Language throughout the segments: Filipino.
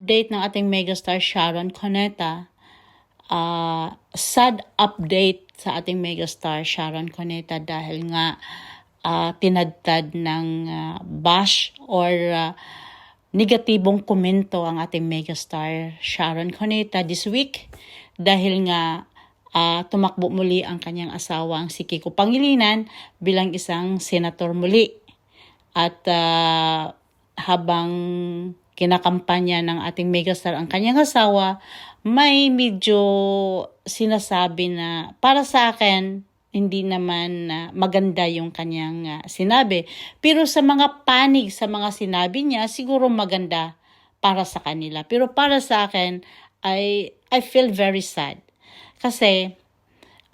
update ng ating megastar Sharon Coneta. Ah, sad update sa ating megastar Sharon Coneta dahil nga ah, tinadtad ng ah, bash or ah, negatibong komento ang ating megastar Sharon Coneta this week dahil nga ah, tumakbo muli ang kanyang asawa ang si Kiko Pangilinan bilang isang senator muli. At ah, habang kinakampanya ng ating megastar ang kanyang asawa, may medyo sinasabi na para sa akin, hindi naman na maganda yung kanyang ah, sinabi. Pero sa mga panig sa mga sinabi niya, siguro maganda para sa kanila. Pero para sa akin, I, I feel very sad. Kasi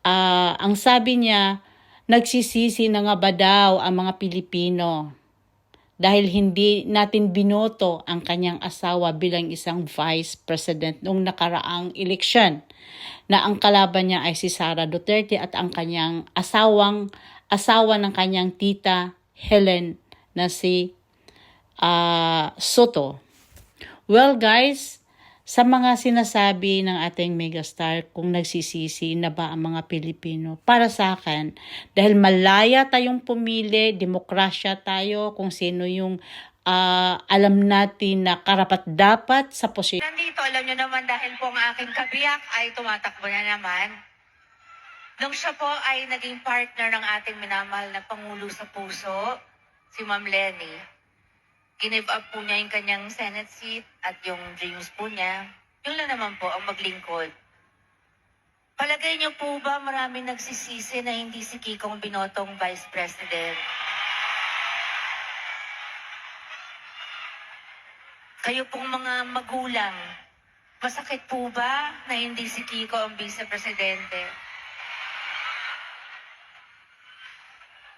ah, ang sabi niya, nagsisisi na nga ba daw ang mga Pilipino dahil hindi natin binoto ang kanyang asawa bilang isang vice president noong nakaraang eleksyon na ang kalaban niya ay si Sara Duterte at ang kanyang asawang asawa ng kanyang tita Helen na si ah, Soto. Well guys, sa mga sinasabi ng ating megastar kung nagsisisi na ba ang mga Pilipino, para sa akin, dahil malaya tayong pumili, demokrasya tayo, kung sino yung ah, alam natin na karapat-dapat sa posisyon. Nandito, alam nyo naman dahil po ang aking kabiyak ay tumatakbo na naman. Nung siya po ay naging partner ng ating minamahal na Pangulo sa Puso, si Ma'am Lenny, give up po niya yung kanyang Senate seat at yung dreams po niya. Yun lang naman po ang maglingkod. Palagay niyo po ba maraming nagsisisi na hindi si Kikong binotong Vice President? Kayo pong mga magulang, masakit po ba na hindi si Kiko ang Vice Presidente?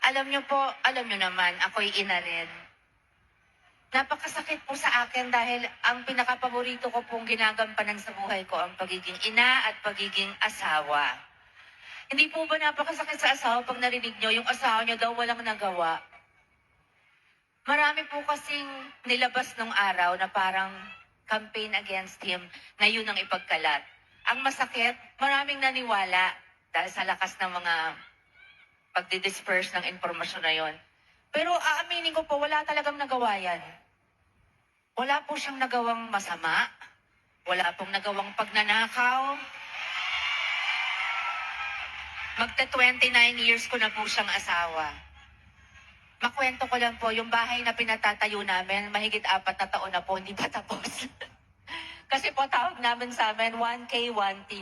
Alam niyo po, alam niyo naman, ako'y ina rin. Napakasakit po sa akin dahil ang pinakapaborito ko pong ginagampanan sa buhay ko ang pagiging ina at pagiging asawa. Hindi po ba napakasakit sa asawa pag narinig niyo yung asawa niyo daw walang nagawa? Marami po kasing nilabas nung araw na parang campaign against him na yun ang ipagkalat. Ang masakit, maraming naniwala dahil sa lakas ng mga pagdidisperse ng informasyon na yon. Pero aaminin ko po, wala talagang nagawa yan. Wala po siyang nagawang masama. Wala pong nagawang pagnanakaw. Magta 29 years ko na po siyang asawa. Makwento ko lang po, yung bahay na pinatatayo namin, mahigit apat na taon na po, hindi pa tapos. Kasi po tawag namin sa amin, 1K, 1T.